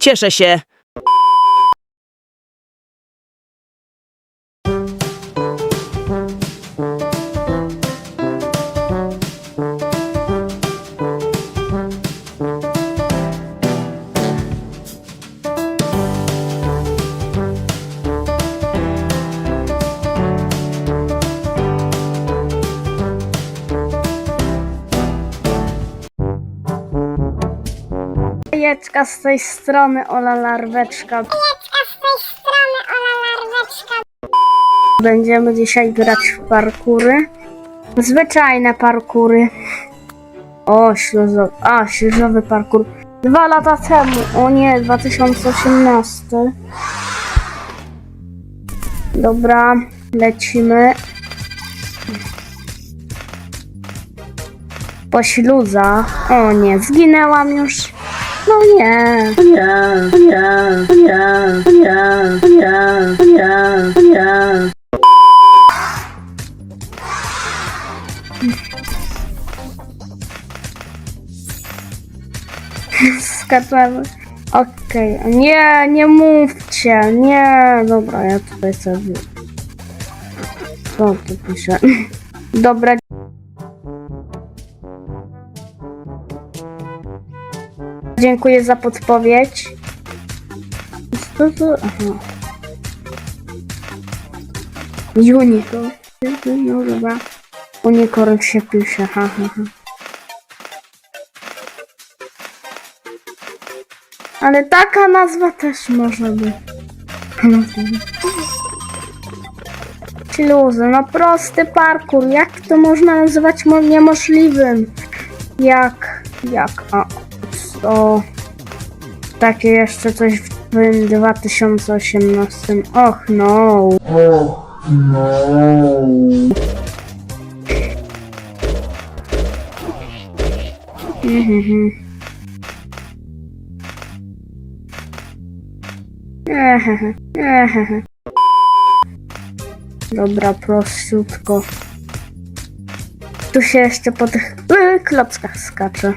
cieszę się. Z tej strony, Ola Larweczka. z tej strony Ola Larweczka. Będziemy dzisiaj grać w parkury. Zwyczajne parkury. O, śluzowy, a, śluzowy parkur. Dwa lata temu, o nie, 2018. Dobra, lecimy. Po śluzach. O nie, zginęłam już. No nie. Nie, nie, nie, nie, nie, nie, nie. Skaczemy. Okej, nie, nie mówcie, nie, dobra, ja tutaj sobie. Co tu pisze? Dobra. Dziękuję za podpowiedź. Aha. Unicorn. No dobra. Unicorn się pisze, ha, ha, ha. Ale taka nazwa też może być. Śluzy, no prosty parkour. Jak to można nazywać mo- niemożliwym? Jak, jak, a, co? Takie jeszcze coś w tym 2018. Och no. Mhm. Ehehe, ehehe. Dobra, prościutko. Tu się jeszcze po tych y, klockach skacze.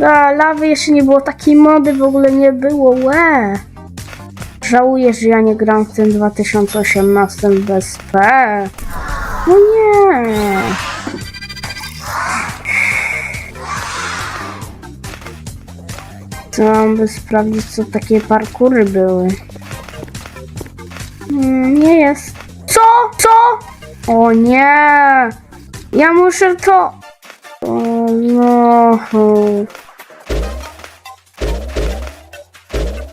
A, lawy jeszcze nie było takiej mody, w ogóle nie było, łe. Żałuję, że ja nie gram w tym 2018 bez P. No nie. Trzeba by sprawdzić, co takie parkury były. Mm, Nie jest. Co? Co? O nie! Ja muszę to. O no.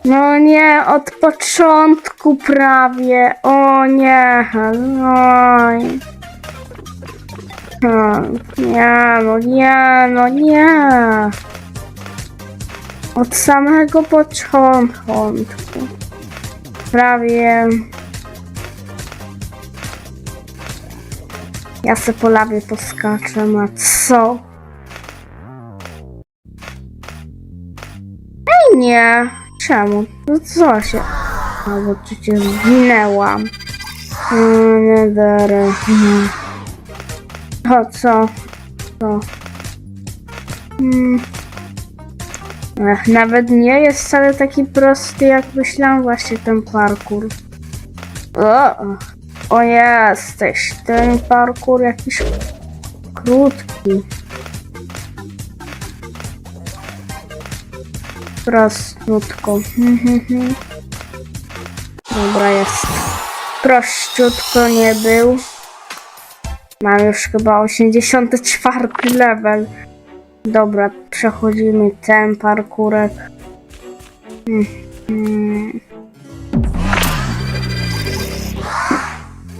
No nie, od początku prawie. O nie. No. Nie, no nie, no nie. Od samego początku. Prawie. Ja se po lawie poskaczę, a co? Ej, nie. Czemu? No co się... Albo przecież zginęłam. Mm, Nie darę. Mm. O co? Co? Mm. Ech, nawet nie jest wcale taki prosty, jak myślałam właśnie ten parkour. O, o jesteś, ten parkour jakiś krótki. Prostutko. Mhm. Dobra, jest. Prościutko nie był. Mam już chyba 84 level. Dobra, przechodzimy ten parkurek.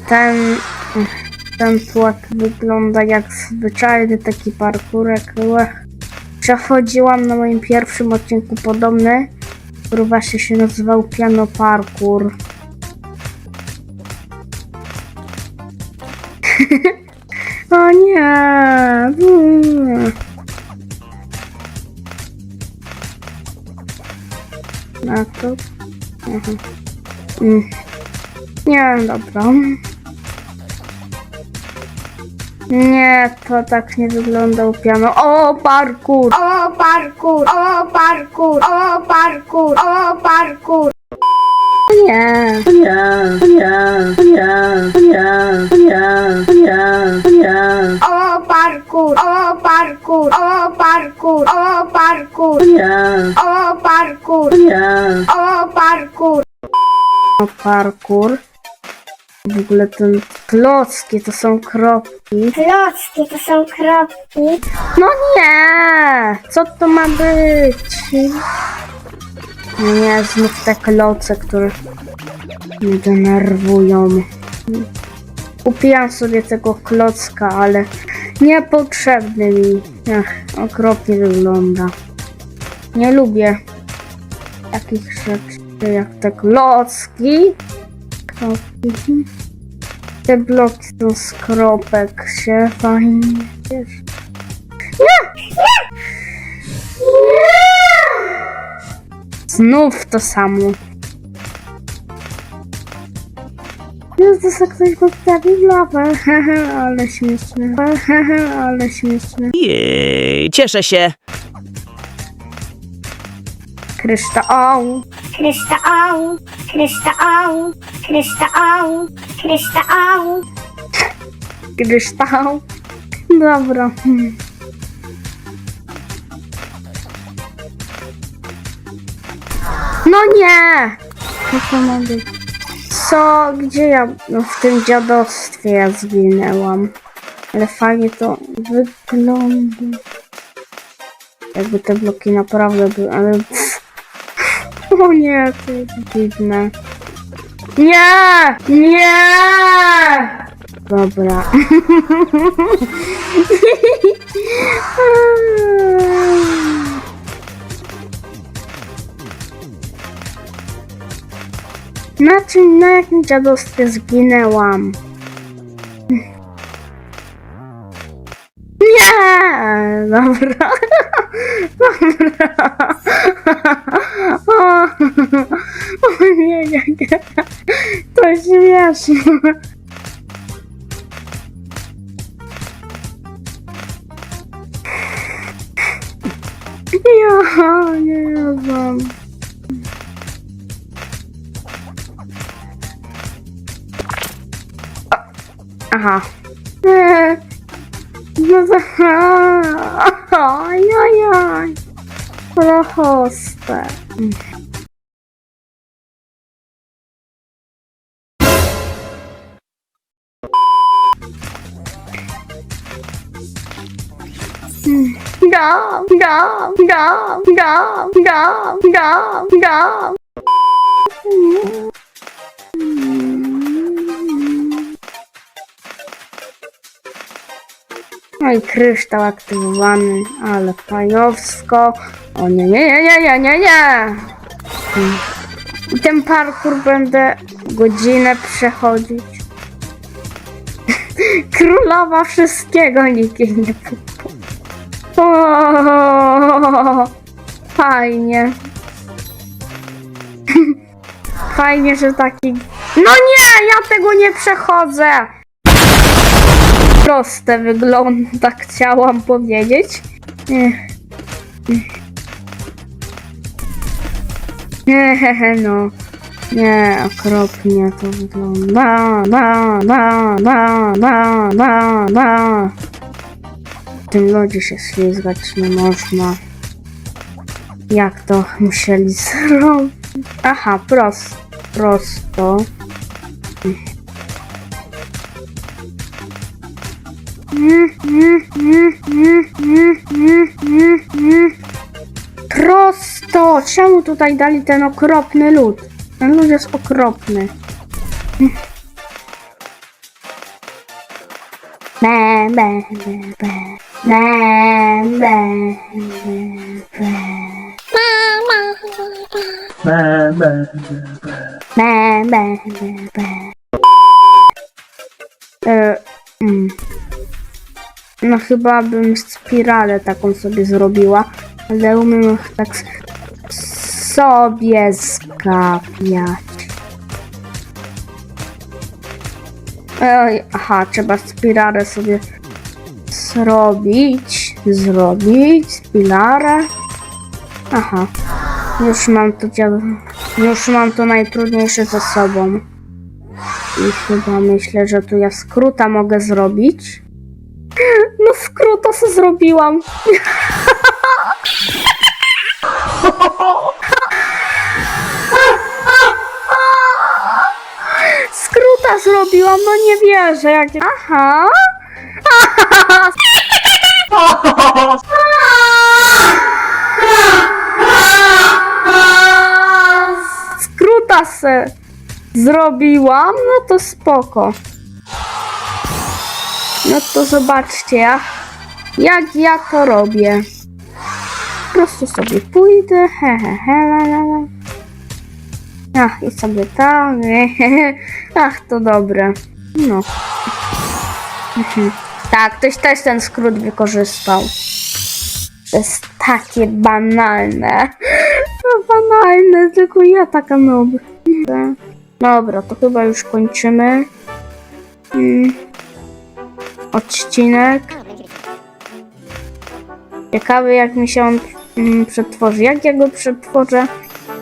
Ten, ten płat wygląda jak zwyczajny taki parkurek. Łech. Przechodziłam na moim pierwszym odcinku podobny, który właśnie się nazywał Piano Parkour. o nie! Na to. Mhm. Mm. Nie, dobra. Nie, to tak nie wyglądał piano. O, parkour! O parkour, o parkour, o parkour, o parkour. Nie. Nie, nie, nie, nie, nie, nie, nie, O parkour, o parkour, o parkour, o parkour, nie, o parkour, nie. o parkour. O, parkour. W ogóle ten klocki to są kropki. Klocki to są kropki. No nie! Co to ma być? Nie, znów te kloce, które mnie denerwują. Kupiłam sobie tego klocka, ale niepotrzebny mi. Ach, okropnie wygląda. Nie lubię takich rzeczy jak te klocki. Kropki. Te bloki są z kropek się fajnie cieszy. Znów to samo. Jezus, jak ktoś postawił lawę. Ale śmieszne. Ale śmieszne. Jej, cieszę się. Kryształ. Kryształ, kryształ, kryształ, kryształ. Kryształ. Dobra. No nie! Co to ma być? Co? Gdzie ja? No w tym dziadostwie ja zginęłam. Ale fajnie to wygląda. Jakby te bloki naprawdę były, ale... O nie, to jest dziwne. Nie! Nie! Dobra. Na czym, na jakim dziadostwie zginęłam? Nie! Dobra. Dobra. O, o nie, nie, nie. To śmieszne. Ja nie wiem. Aha. Eee, No to... Proste. Go, go, go, go, go, go, go. No i kryształ aktywowany, ale fajowsko. O nie, nie, nie, nie, nie, nie, nie. I ten parkour będę godzinę przechodzić. Królowa wszystkiego nikt jej nie. O, Fajnie. Fajnie, że taki... No nie, ja tego nie przechodzę! Proste wygląda, chciałam powiedzieć. Hehehe, no. Nie, okropnie to wygląda. Ba, ba, ba, ba, ba, ba. W tym lodzie się ślizgać nie można. Jak to musieli zrobić? Aha, prosto. Prosto. Prosto! Czemu tutaj dali ten okropny lód? Ten lód jest okropny. Be, be, be, be. Be, be, be, be. Be, be, be, be. E, mm. No chyba bym spiralę taką sobie zrobiła, ale umiem tak sobie skapiać. Ej, aha, trzeba spiralę sobie zrobić, zrobić, spiralę. Aha, już mam to już mam to najtrudniejsze ze sobą. I chyba myślę, że tu ja skróta mogę zrobić. Skróta se zrobiłam. Skróta zrobiłam, no nie wierzę. Jak... Aha. Skróta zrobiłam, no to spoko. No to zobaczcie, jak, jak ja to robię. Po prostu sobie pójdę, he, he, he, la, la, la. Ach, i sobie tam, ach, to dobre. No. Mhm. Tak, ktoś też ten skrót wykorzystał. To jest takie banalne. Banalne, tylko ja taka noob. Dobra, to chyba już kończymy. Mm. Odcinek. Ciekawy jak mi się on mm, przetworzy. Jak ja go przetworzę,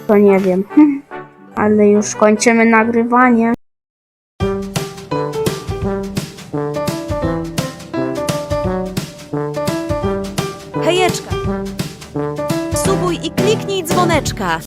to nie wiem. Ale już kończymy nagrywanie.